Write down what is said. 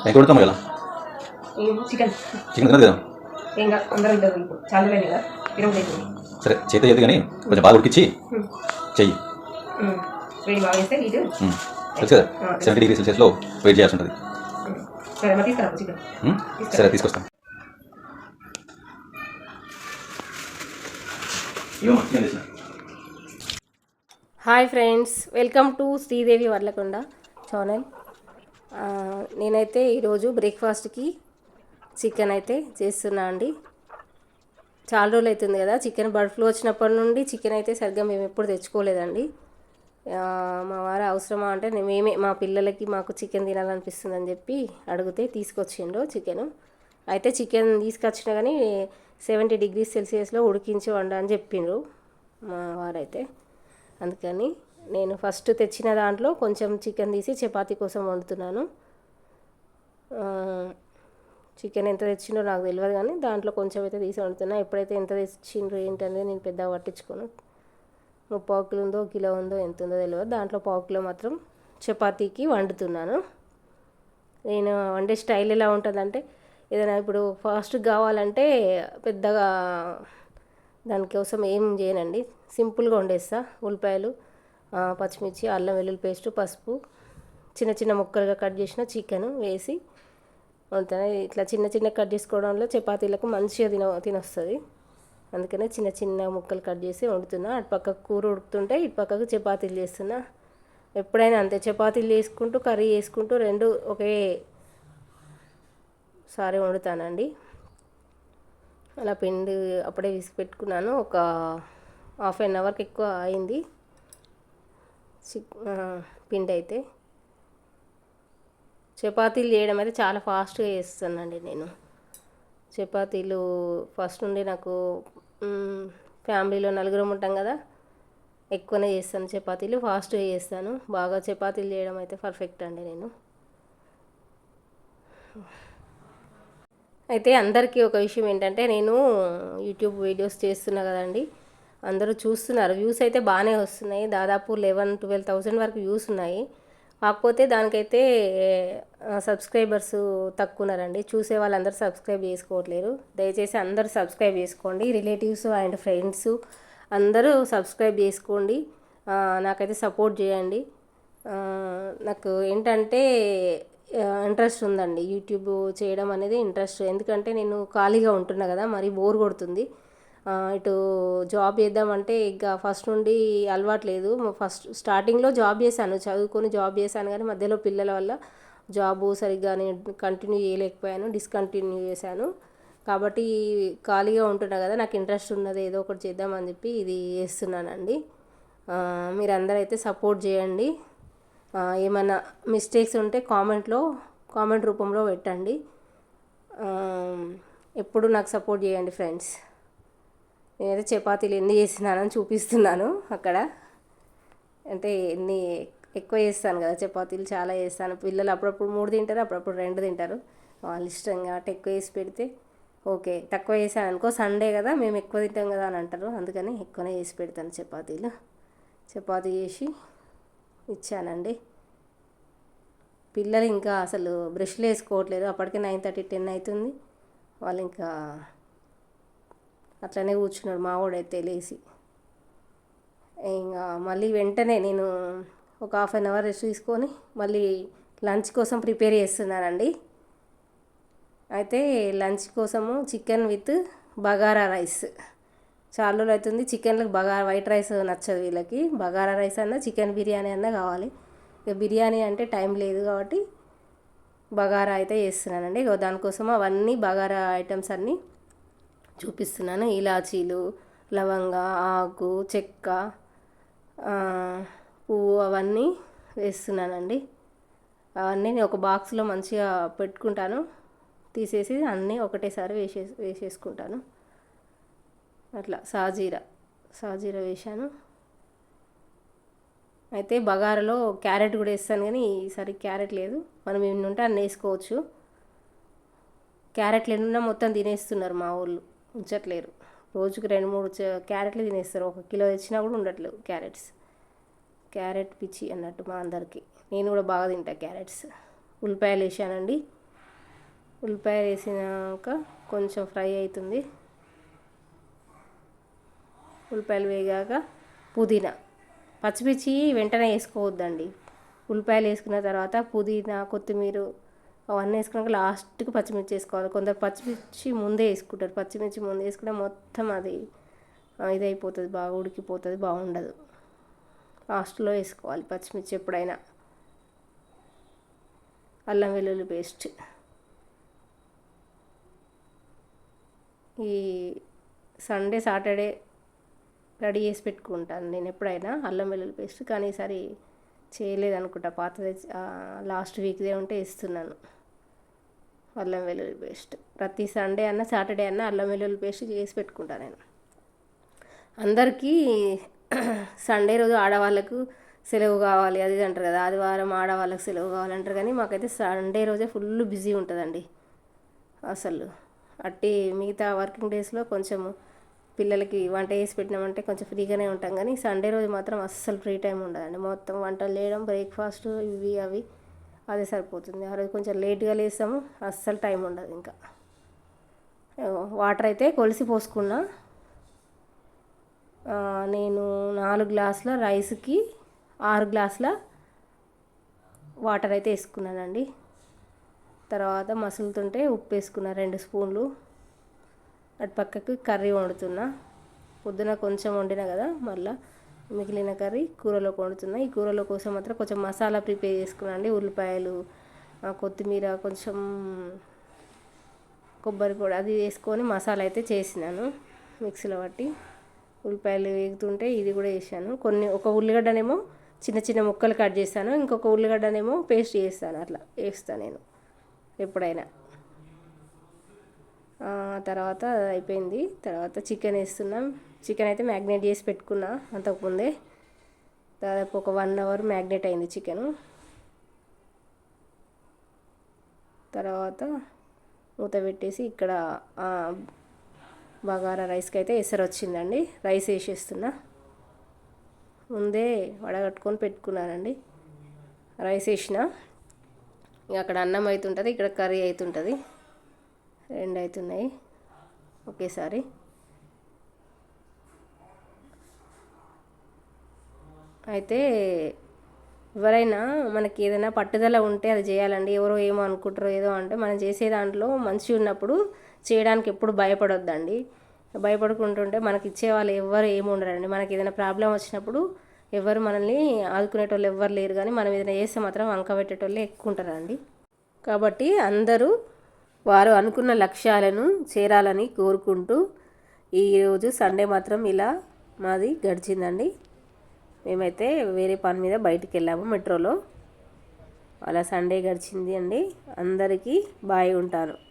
ఎక్కడ కొడతాము కదా? Chicken? Chicken తినదు కదా? అందరూ చాలా సరే చేత చేతి కానీ కొంచెం బాగా ఉడికిచ్చి చెయ్యి. వేడి బాగా వేస్తే ఇది ఉమ్. తెలుసు కదా? సెవెంటీ డిగ్రీ సెల్సియస్లో వెయిట్ చేయాల్సి ఉంటుంది. సరే మరి తీసుకురా చికెన్ తెచ్చిన. Hi friends welcome to Sridevi Varlakonda channel. నేనైతే ఈరోజు బ్రేక్ఫాస్ట్కి చికెన్ అయితే చేస్తున్నా అండి. చాలా రోజులు అవుతుంది కదా చికెన్ బర్డ్ ఫ్లూ వచ్చినప్పటి నుండి చికెన్ అయితే సరిగ్గా మేము ఎప్పుడు తెచ్చుకోలేదండి. మా వారు అవసరమా అంటే మేమే మా పిల్లలకి మాకు చికెన్ తినాలనిపిస్తుంది అని చెప్పి అడిగితే తీసుకొచ్చిండ్రు చికెన్. అయితే చికెన్ తీసుకొచ్చినా కానీ సెవెంటీ డిగ్రీస్ సెల్సియస్లో ఉడికించి వండ అని చెప్పిండ్రు మా వారైతే. అందుకని నేను ఫస్ట్ తెచ్చిన దాంట్లో కొంచెం చికెన్ తీసి చపాతీ కోసం వండుతున్నాను. చికెన్ ఎంత తెచ్చిండో నాకు తెలియదు కానీ దాంట్లో కొంచెం అయితే తీసి వండుతున్నా. ఎప్పుడైతే ఎంత తెచ్చిండ్రు ఏంటనేది నేను పెద్దగా పట్టించుకోను. ముప్పావు కిలో ఉందో కిలో ఉందో ఎంత ఉందో తెలియదు దాంట్లో పావు కిలో మాత్రం చపాతీకి వండుతున్నాను. నేను వండే స్టైల్ ఎలా ఉంటుందంటే ఏదైనా ఇప్పుడు ఫాస్ట్ కావాలంటే పెద్దగా దానికోసం ఏం చేయనండి. సింపుల్గా వండేస్తా. ఉల్లిపాయలు పచ్చిమిర్చి అల్లం వెల్లుల్లి పేస్ట్ పసుపు చిన్న చిన్న ముక్కలుగా కట్ చేసిన చికెన్ వేసి వండుతాను ఇట్లా చిన్న చిన్న కట్ చేసుకోవడంలో చపాతీలకు మంచిగా తిన తినొస్తుంది. అందుకనే చిన్న చిన్న ముక్కలు కట్ చేసి వండుతున్నా. అటు పక్కకు కూర ఉడుకుతుంటే ఇటు పక్కకు చపాతీలు చేస్తున్నా. ఎప్పుడైనా అంతే చపాతీలు చేసుకుంటూ కర్రీ చేసుకుంటూ రెండు ఒకే సారి వండుతానండి. అలా పిండి అప్పుడే విసిపెట్టుకున్నాను ఒక హాఫ్ అన్ అవర్కి ఎక్కువ అయింది. పిండి అయితే చపాతీలు చేయడం అయితే చాలా ఫాస్ట్గా చేస్తానండి నేను. చపాతీలు ఫస్ట్ నుండి నాకు ఫ్యామిలీలో నలుగురం ఉంటాం కదా ఎక్కువనే చేస్తాను చపాతీలు ఫాస్ట్గా చేస్తాను. బాగా చపాతీలు చేయడం అయితే పర్ఫెక్ట్ అండి నేను. అయితే అందరికీ ఒక విషయం ఏంటంటే నేను యూట్యూబ్ వీడియోస్ చేస్తున్నా కదండి. అందరూ చూస్తున్నారు. వ్యూస్ అయితే బాగానే వస్తున్నాయి. దాదాపు లెవెన్ ట్వెల్వ్ థౌజండ్ వరకు వ్యూస్ ఉన్నాయి. కాకపోతే దానికైతే సబ్స్క్రైబర్స్ తక్కువ ఉన్నారండి. చూసే వాళ్ళందరూ సబ్స్క్రైబ్ చేసుకోవట్లేరు. దయచేసి అందరూ సబ్స్క్రైబ్ చేసుకోండి. రిలేటివ్స్ అండ్ ఫ్రెండ్స్ అందరూ సబ్స్క్రైబ్ చేసుకోండి. నాకైతే సపోర్ట్ చేయండి. నాకు ఏంటంటే ఇంట్రెస్ట్ ఉందండి. యూట్యూబ్ చేయడం అనేది ఇంట్రెస్ట్ ఎందుకంటే నేను ఖాళీగా ఉంటున్నా కదా మరి బోర్ కొడుతుంది. ఇటు జాబ్ చేద్దామంటే ఇక ఫస్ట్ నుండి అలవాటు లేదు. ఫస్ట్ స్టార్టింగ్లో జాబ్ చేశాను చదువుకొని జాబ్ చేశాను కానీ మధ్యలో పిల్లల వల్ల జాబు సరిగ్గా నేను కంటిన్యూ చేయలేకపోయాను డిస్కంటిన్యూ చేశాను. కాబట్టి ఖాళీగా ఉంటున్నా కదా నాకు ఇంట్రెస్ట్ ఉన్నది ఏదో ఒకటి చేద్దామని చెప్పి ఇది చేస్తున్నానండి. మీరందరైతే సపోర్ట్ చేయండి. ఏమైనా మిస్టేక్స్ ఉంటే కామెంట్లో కామెంట్ రూపంలో పెట్టండి. ఎప్పుడు నాకు సపోర్ట్ చేయండి ఫ్రెండ్స్. నేనైతే చపాతీలు ఎన్ని చేసినానని చూపిస్తున్నాను అక్కడ. అంటే ఎన్ని ఎక్కువ చేస్తాను కదా చపాతీలు చాలా చేస్తాను. పిల్లలు అప్పుడప్పుడు మూడు తింటారు అప్పుడప్పుడు రెండు తింటారు. వాళ్ళు ఇష్టంగా కాబట్టి ఎక్కువ వేసి పెడితే ఓకే. తక్కువ చేశాను అనుకో సండే కదా మేము ఎక్కువ తింటాం కదా అని అంటారు. అందుకని ఎక్కువనే చేసి పెడతాను చపాతీలు. చపాతీ చేసి ఇచ్చానండి. పిల్లలు ఇంకా అసలు బ్రష్లు వేసుకోవట్లేదు. అప్పటికే నైన్ థర్టీ టెన్ అవుతుంది. వాళ్ళు ఇంకా అట్లనే కూర్చున్నాడు మావాడైతే లేచి. ఇంకా మళ్ళీ వెంటనే నేను ఒక హాఫ్ అన్ అవర్ రెస్ట్ తీసుకొని మళ్ళీ లంచ్ కోసం ప్రిపేర్ చేస్తున్నానండి. అయితే లంచ్ కోసము చికెన్ విత్ బగారా రైస్. చాలా రోజులు అవుతుంది చికెన్లకు బగారా వైట్ రైస్ నచ్చదు వీళ్ళకి. బగారా రైస్ అన్నా చికెన్ బిర్యానీ అన్నా కావాలి. ఇక బిర్యానీ అంటే టైం లేదు కాబట్టి బగారా అయితే చేస్తున్నానండి. ఇక దానికోసం అవన్నీ బగారా ఐటమ్స్ అన్నీ చూపిస్తున్నాను. ఇలాచీలు లవంగ ఆకు చెక్క పువ్వు అవన్నీ వేస్తున్నానండి. అవన్నీ నేను ఒక బాక్స్లో మంచిగా పెట్టుకుంటాను. తీసేసి అన్నీ ఒకటేసారి వేసే వేసేసుకుంటాను. అట్లా సాజీరా సాజీరా వేసాను అయితే బగారలో క్యారెట్ కూడా వేస్తాను కానీ ఈసారి క్యారెట్ లేదు. మనం ఎన్ని ఉంటే అన్నీ వేసుకోవచ్చు. క్యారెట్లు ఎన్నున్నా మొత్తం తినేస్తున్నారు మా ఊళ్ళు ఉంచట్లేరు. రోజుకి రెండు మూడు క్యారెట్లు తినేస్తారు. ఒక కిలో తెచ్చినా కూడా ఉండట్లేదు క్యారెట్స్. క్యారెట్ పిచ్చి అన్నట్టు మా అందరికి. నేను కూడా బాగా తింటా క్యారెట్స్. ఉల్లిపాయలు వేసానండి. ఉల్లిపాయలు వేసినాక కొంచెం ఫ్రై అవుతుంది. ఉల్లిపాయలు వేగాక పుదీనా. పచ్చిమిర్చి వెంటనే వేసుకోవద్దండి. ఉల్లిపాయలు వేసుకున్న తర్వాత పుదీనా కొత్తిమీర అవన్నీ వేసుకున్నాక లాస్ట్కి పచ్చిమిర్చి వేసుకోవాలి. కొందరు పచ్చిమిర్చి ముందే వేసుకుంటారు. పచ్చిమిర్చి ముందే వేసుకుంటే మొత్తం అది ఇదైపోతుంది బాగా ఉడికిపోతుంది బాగుండదు. లాస్ట్లో వేసుకోవాలి పచ్చిమిర్చి ఎప్పుడైనా. అల్లం వెల్లుల్లి పేస్ట్. ఈ సండే సాటర్డే రెడీ చేసి పెట్టుకుంటాను నేను ఎప్పుడైనా అల్లం వెల్లుల్లి పేస్ట్. కానీ ఈసారి చేయలేదు అనుకుంటా లాస్ట్ వీక్దే ఉంటే ఇస్తున్నాను అల్లం వెల్లుల్లి పేస్ట్. ప్రతి సండే అన్న సాటర్డే అన్న అల్లం వెల్లుల్లి పేస్ట్ చేసి పెట్టుకుంటాను నేను. అందరికీ సండే రోజు ఆడవాళ్ళకు సెలవు కావాలి అది అంటారు కదా. ఆదివారం ఆడవాళ్ళకి సెలవు కావాలంటారు కానీ మాకైతే సండే రోజే ఫుల్ బిజీ ఉంటుందండి. అసలు అట్టి మిగతా వర్కింగ్ డేస్లో కొంచెం పిల్లలకి వంట చేసి పెట్టినామంటే కొంచెం ఫ్రీగానే ఉంటాం. కానీ సండే రోజు మాత్రం అస్సలు ఫ్రీ టైం ఉండదండి. మొత్తం వంటలు చేయడం బ్రేక్ఫాస్ట్ ఇవి అవి అదే సరిపోతుంది. ఆ రోజు కొంచెం లేట్గా లేస్తాము అస్సలు టైం ఉండదు ఇంకా. వాటర్ అయితే కొలిసి పోసుకున్నా. నేను నాలుగు గ్లాసుల రైస్కి ఆరు గ్లాసుల వాటర్ అయితే వేసుకున్నానండి. తర్వాత మసులుతుంటే ఉప్పు వేసుకున్నా రెండు స్పూన్లు. అటు పక్కకి కర్రీ వండుతున్నా. పొద్దున కొంచెం వండిన కదా మళ్ళీ మిగిలిన కర్రీ కూరలో వండుతున్నా. ఈ కూరలో కోసం మాత్రం కొంచెం మసాలా ప్రిపేర్ చేసుకున్నానండి. ఉల్లిపాయలు కొత్తిమీర కొంచెం కొబ్బరి పొడి అది వేసుకొని మసాలా అయితే చేసినాను మిక్సీలో పట్టి. ఉల్లిపాయలు వేగుతుంటే ఇది కూడా వేసాను. కొన్ని ఒక ఉల్లిగడ్డనేమో చిన్న చిన్న ముక్కలు కట్ చేస్తాను. ఇంకొక ఉల్లిగడ్డనేమో పేస్ట్ చేస్తాను. అట్లా వేస్తాను నేను ఎప్పుడైనా. తర్వాత అయిపోయింది. తర్వాత చికెన్ వేస్తున్నాం. చికెన్ అయితే మ్యాగ్నేట్ చేసి పెట్టుకున్నా అంతకుముందే. దాదాపు ఒక వన్ అవర్ మ్యాగ్నేట్ అయింది చికెను. తర్వాత మూత పెట్టేసి ఇక్కడ బగారా రైస్కి అయితే ఎసరు వచ్చిందండి. రైస్ వేసేస్తున్నా. ముందే వడగట్టుకొని పెట్టుకున్నానండి. రైస్ వేసిన. అక్కడ అన్నం అవుతుంటుంది ఇక్కడ కర్రీ అవుతుంటుంది రెండు అవుతున్నాయి ఒకేసారి. అయితే ఎవరైనా మనకి ఏదైనా పట్టుదల ఉంటే అది చేయాలండి. ఎవరో ఏమో అనుకుంటారో ఏదో అంటే మనం చేసే దాంట్లో మంచి ఉన్నప్పుడు చేయడానికి ఎప్పుడు భయపడొద్దండి. భయపడుకుంటుంటే మనకి ఇచ్చే వాళ్ళు ఎవరు ఏమి ఉండరండి. మనకి ఏదైనా ప్రాబ్లం వచ్చినప్పుడు ఎవరు మనల్ని ఆదుకునేటోళ్ళు ఎవ్వరు లేరు కానీ మనం ఏదైనా చేస్తే మాత్రం వంక పెట్టేటోళ్ళే ఎక్కువ ఉంటారండి. కాబట్టి అందరూ వారు అనుకున్న లక్ష్యాలను చేరాలని కోరుకుంటూ ఈరోజు సండే మాత్రం ఇలా మాది గడిచిందండి. మేమైతే వేరే పని మీద బయటికి వెళ్ళాము మెట్రోలో. అలా సండే గడిచింది అండి. అందరికీ బాయ్ ఉంటాను.